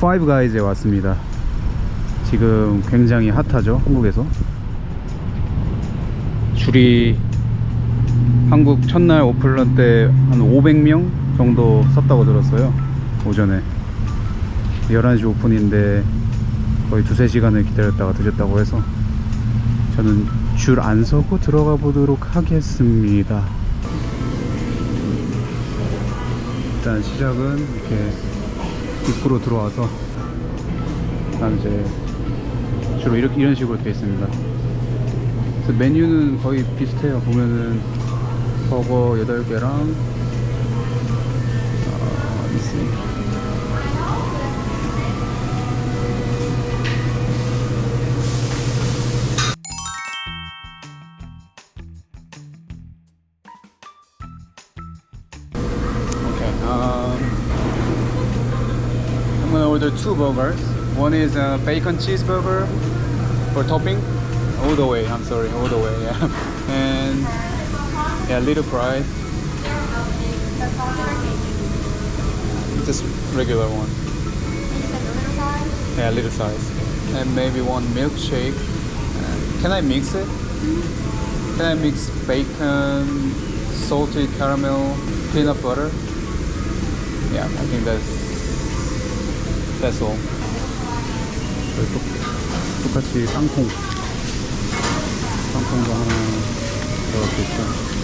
파이브 가이즈에 왔습니다. 지금 굉장히 핫하죠, 한국에서. 줄이 한국 첫날 오픈런 때 한 500명 정도 섰다고 들었어요. 오전에. 11시 오픈인데 거의 두세 시간을 기다렸다가 늦었다고 해서 저는 줄 안 서고 들어가 보도록 하겠습니다. 일단 시작은 이렇게 입구로 들어와서 그다음 이제 주로 이렇게 이런 식으로 되어 있습니다. 그래서 메뉴는 거의 비슷해요. 보면은 버거 8개랑 어, 있으니 Okay. I'm order two burgers. One is a bacon cheeseburger for topping, all the way. I'm sorry, all the way. Yeah, and yeah, a little fries. Just regular one. Yeah, a little size. And maybe one milkshake. Uh, Can I mix it? Can I mix bacon, salted caramel, peanut butter? Yeah, I think that's that's all. 똑같이 땅콩, 땅콩도 하나 수 있고.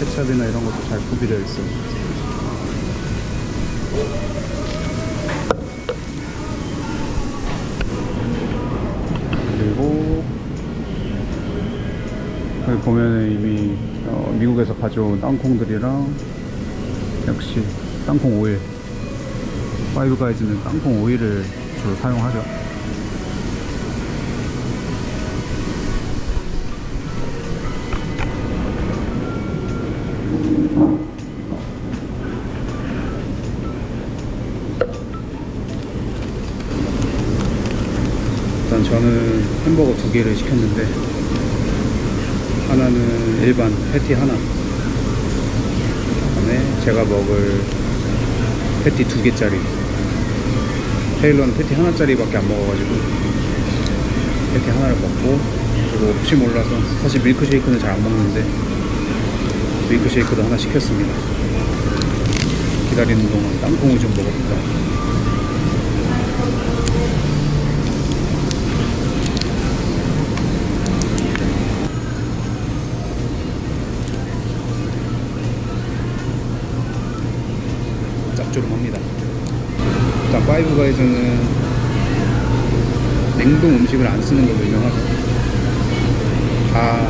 케찹이나 이런 것도 잘 구비되어 있어요. 그리고 여기 보면은 이미 어, 미국에서 가져온 땅콩들이랑 역시 땅콩 오일 파이브 가이즈는 땅콩 오일을 주로 사용하죠. 일단 저는 햄버거 두 개를 시켰는데 하나는 일반 패티 하나. 그다음에 제가 먹을 패티 두 개짜리. 테일러는 패티 하나짜리밖에 안 먹어가지고 패티 하나를 먹고 그리고 혹시 몰라서 사실 밀크쉐이크는 잘 안 먹는데 밀크쉐이크도 하나 시켰습니다. 기다리는 동안 땅콩을 좀 먹어볼까 가이즈는 냉동 음식을 안 쓰는 걸로 유명하죠. 다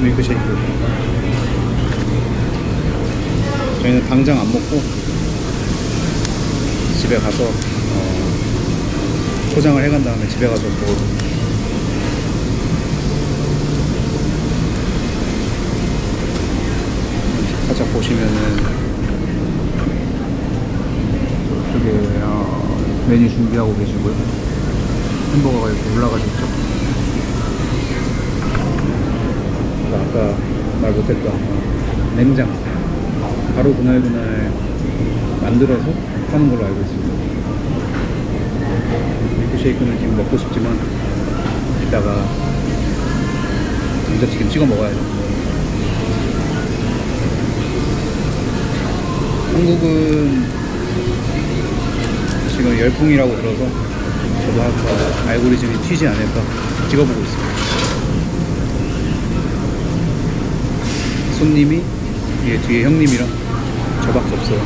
밀크쉐이크. 저희는 당장 안 먹고 집에 가서 어, 포장을 해간 다음에 집에 가서 먹어요. 보시면은 저게 어, 메뉴 준비하고 계시고요. 햄버거가 이렇게 올라가져 있죠? 아까 말 못했던 냉장. 바로 그날 그날 만들어서 파는 걸로 알고 있습니다. 밀크쉐이크는 지금 먹고 싶지만 이따가 감자튀김 찍어 먹어야죠 한국은 지금 열풍이라고 들어서 저도 아까 알고리즘이 튀지 않을까 찍어보고 있습니다. 손님이 이게 뒤에 형님이랑 저밖에 없어요.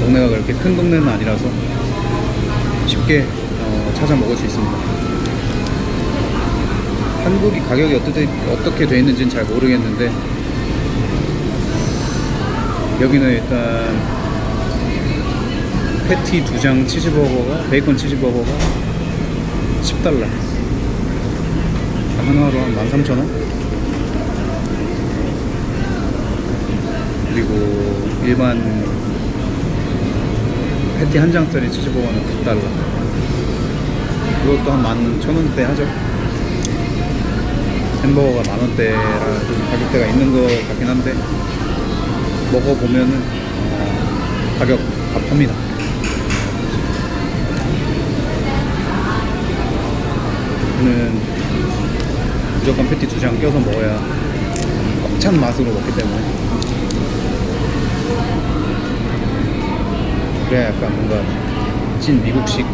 동네가 그렇게 큰 동네는 아니라서 쉽게 어, 찾아 먹을 수 있습니다. 한국이 가격이 어떻게, 어떻게 돼 있는지는 잘 모르겠는데 여기는 일단 패티 두 장 치즈버거가 베이컨 치즈버거가 10달러. 하나로 한 13,000원? 그리고 일반 패티 한 장짜리 치즈버거는 9달러. 그것도 한만천 원대 하죠. 햄버거가 만 원대라 좀 가격대가 있는 것 같긴 한데 먹어보면은 어, 가격 합합니다. 저는 무조건 패티 두 장 껴서 먹어야 꽉 찬 맛으로 먹기 때문에 그래야 약간 뭔가 찐 미국식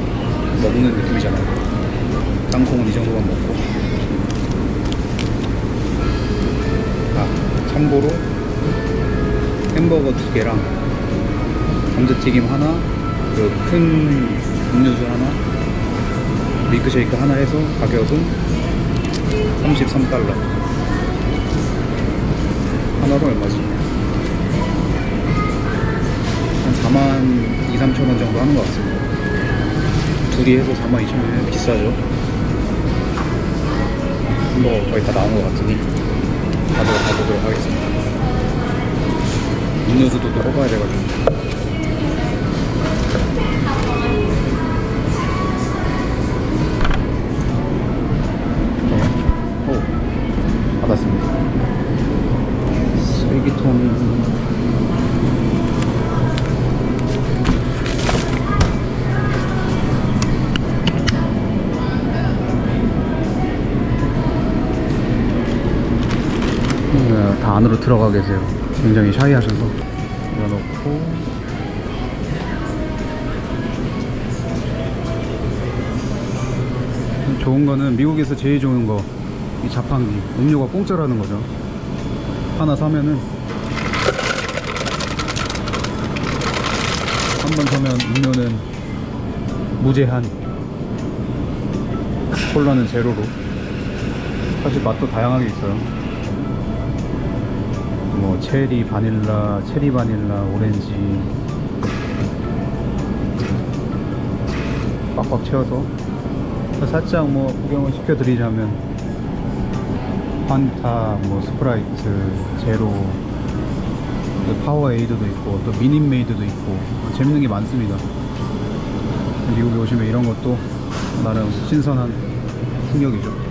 먹는 느낌이잖아요. 땅콩은 이 정도만 먹고. 아, 참고로 햄버거 두 개랑 감자튀김 하나, 그큰 음료수 하나, 밀크쉐이크 하나 해서 가격은 33달러. 하나로 얼마지? 한 4만 2, 3천 원 정도 하는 것 같습니다. 둘이 해서 4만 2천 원이면 비싸죠. 햄버거 거의 다 나온 것 같으니 가보도록 하겠습니다. 음료수도 또 뽑아야 돼가지고. 네. 오, 받았습니다. 쓰레기통. 네, 다 안으로 들어가 계세요. 굉장히 샤이하셔서. 열어놓고. 좋은 거는 미국에서 제일 좋은 거. 이 자판기. 음료가 공짜라는 거죠. 하나 사면은. 한 번 사면 음료는 무제한. 콜라는 제로로. 사실 맛도 다양하게 있어요. 뭐 체리 바닐라, 체리 바닐라, 오렌지 빡빡 채워서 살짝 뭐 구경을 시켜드리자면 판타, 뭐 스프라이트, 제로, 또 파워에이드도 있고 또 미니메이드도 있고 재밌는 게 많습니다. 미국에 오시면 이런 것도 나름 신선한 풍경이죠.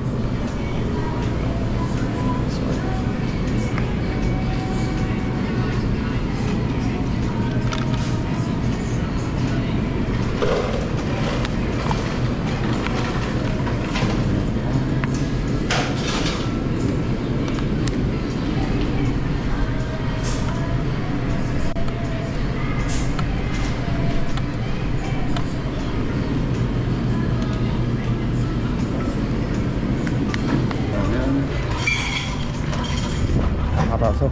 어,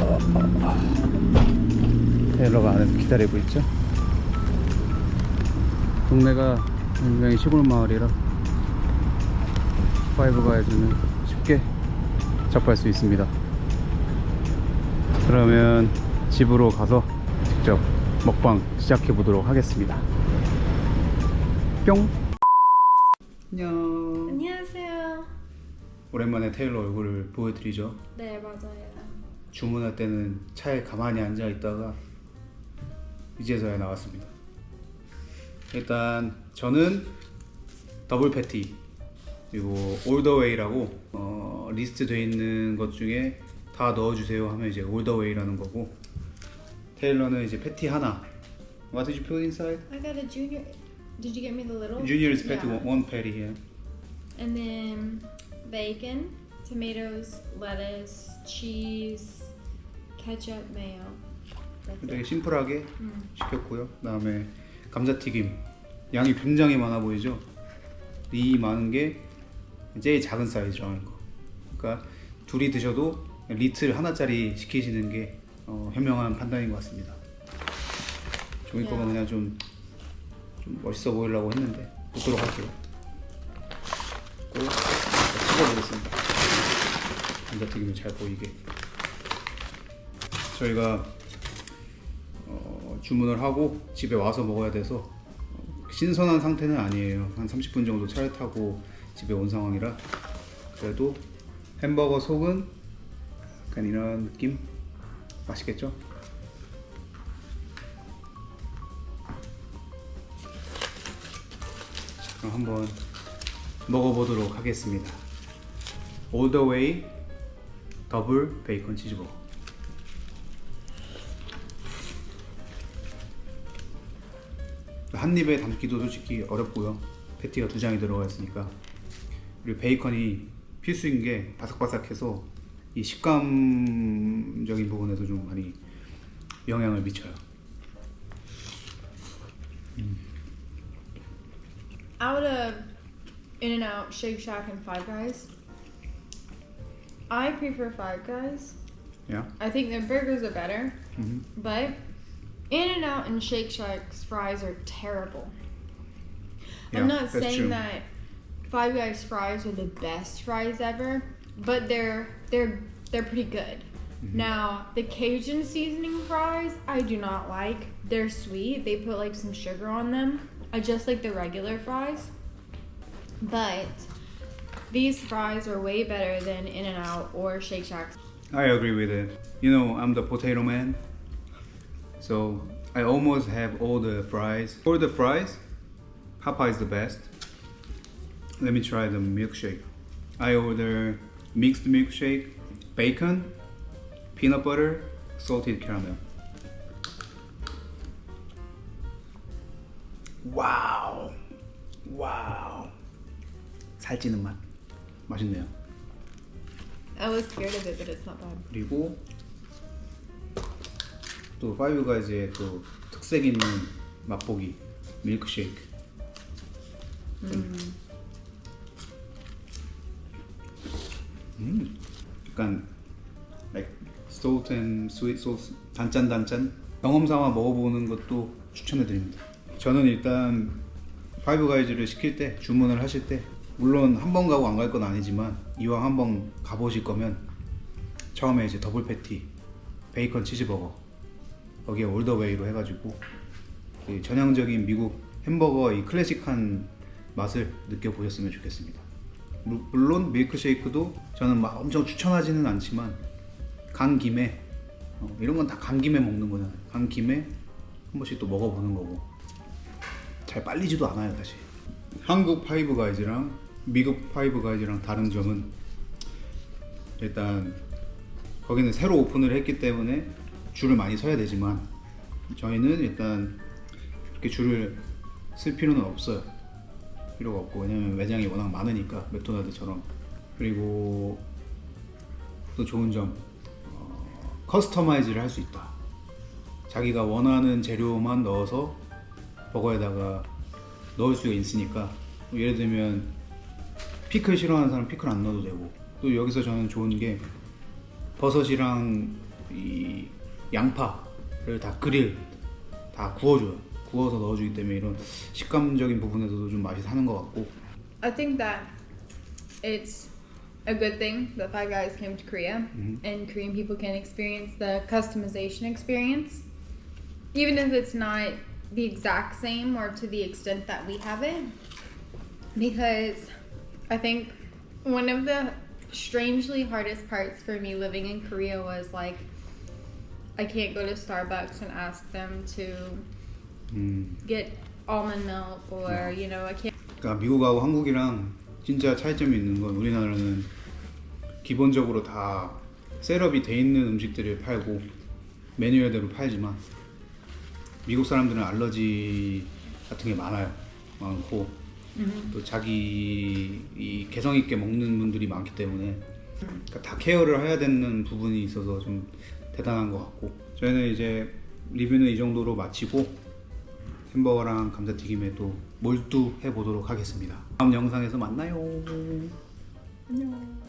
어, 어. 테일러가 안에서 기다리고 있죠. 동네가 굉장히 시골 마을이라 파이브가이즈는 쉽게 접할 수 있습니다. 그러면 집으로 가서 직접 먹방 시작해 보도록 하겠습니다. 뿅. 안녕. 안녕하세요. 오랜만에 테일러 얼굴을 보여드리죠. 네, 맞아요. 주문할 때는 차에 가만히 앉아 있다가 이제서야 나왔습니다. 일단 저는 더블 패티 그리고 올더웨이라고 어, 리스트 돼 있는 것 중에 다 넣어주세요 하면 이제 올더웨이라는 거고 테일러는 이제 패티 하나. What did you put inside? I got a junior. Did you get me the little? Junior is patty, Yeah. one patty here. And then bacon, tomatoes, lettuce, cheese, ketchup, mayo. That's 되게. 심플하게 음. 시켰고요. 그다음에 감자튀김 양이 굉장히 많아 보이죠? 이 많은 게 제일 작은 사이즈라는 거. 그러니까 둘이 드셔도 리틀 하나짜리 시키시는 게 어, 현명한 판단인 것 같습니다. 종이 네. 거는 그냥 좀, 좀 멋있어 보이려고 했는데 먹도록 할게요. 또 찍어보겠습니다. 감자튀김이 잘 보이게. 저희가 어, 주문을 하고 집에 와서 먹어야 돼서 어, 신선한 상태는 아니에요. 한 30분 정도 차를 타고 집에 온 상황이라 그래도 햄버거 속은 약간 이런 느낌 맛있겠죠? 그럼 한번 먹어보도록 하겠습니다. Way 더블 베이컨 치즈버거. 한 입에 담기도 솔직히 어렵고요. 패티가 두 장이 들어가 있으니까 그리고 베이컨이 필수인 게 바삭바삭해서 이 식감적인 부분에서 좀 많이 영향을 미쳐요. Out of In and Out, Shake Shack, and Five Guys, I prefer Five Guys. Yeah. I think their burgers are better, mm-hmm. but In and Out and Shake Shack's fries are terrible. Yeah, I'm not saying true. that Five Guys fries are the best fries ever, but they're they're they're pretty good. Mm-hmm. Now the Cajun seasoning fries I do not like. They're sweet. They put like some sugar on them. I just like the regular fries. But these fries are way better than In and Out or Shake Shack. I agree with it. You know, I'm the potato man. So I almost have all the fries. For the fries, Papa is the best. Let me try the milkshake. I order mixed milkshake, bacon, peanut butter, salted caramel. 와우. 와우. 살찌는 맛. 맛있네요. I was scared of it, but it's not bad. 그리고 또 파이브 가이즈의 또 특색 있는 맛보기 밀크쉐이크. 음, 약간 like salt and sweet sauce 단짠 단짠 경험 삼아 먹어보는 것도 추천해 드립니다. 저는 일단 파이브 가이즈를 시킬 때 주문을 하실 때 물론 한 번 가고 안 갈 건 아니지만 이왕 한 번 가보실 거면 처음에 이제 더블 패티, 베이컨 치즈버거 거기에 올더웨이로 해가지고 이 전형적인 미국 햄버거 이 클래식한 맛을 느껴보셨으면 좋겠습니다. 물- 물론 밀크쉐이크도 저는 막 엄청 추천하지는 않지만 간 김에 어, 이런 건 다 간 김에 먹는 거잖아요. 간 김에 한 번씩 또 먹어보는 거고 잘 빨리지도 않아요 사실. 한국 파이브 가이즈랑 미국 파이브 가이즈랑 다른 점은 일단 거기는 새로 오픈을 했기 때문에 줄을 많이 서야 되지만 저희는 일단 그렇게 줄을 쓸 필요는 없어요. 필요가 없고 왜냐면 매장이 워낙 많으니까 맥도날드처럼 그리고 또 좋은 점 어, 커스터마이즈를 할 수 있다. 자기가 원하는 재료만 넣어서 버거에다가 넣을 수가 있으니까 예를 들면 피클 싫어하는 사람 피클 안 넣어도 되고 또 여기서 저는 좋은 게 버섯이랑 이 양파를 다 그릴 다 구워줘요 구워서 넣어주기 때문에 이런 식감적인 부분에서도 좀 맛이 사는 것 같고 I think that it's a good thing that Five Guys came to Korea and Korean people can experience the customization experience, even if it's not the exact same or to the extent that we have it. Because I think one of the strangely hardest parts for me living in Korea was like, I can't go to Starbucks and ask them to 음, get almond milk or, you know, I can't. 그러니까 미국하고 한국이랑 진짜 차이점이 있는 건 우리나라는 기본적으로 다 셋업이 돼 있는 음식들을 팔고 메뉴대로 팔지만 미국 사람들은 알러지 같은 게 많아요 많고 또 자기 이 개성 있게 먹는 분들이 많기 때문에 그러니까 다 케어를 해야 되는 부분이 있어서 좀 대단한 것 같고 저희는 이제 리뷰는 이 정도로 마치고 햄버거랑 감자튀김에 또 몰두해 보도록 하겠습니다. 다음 영상에서 만나요. 안녕.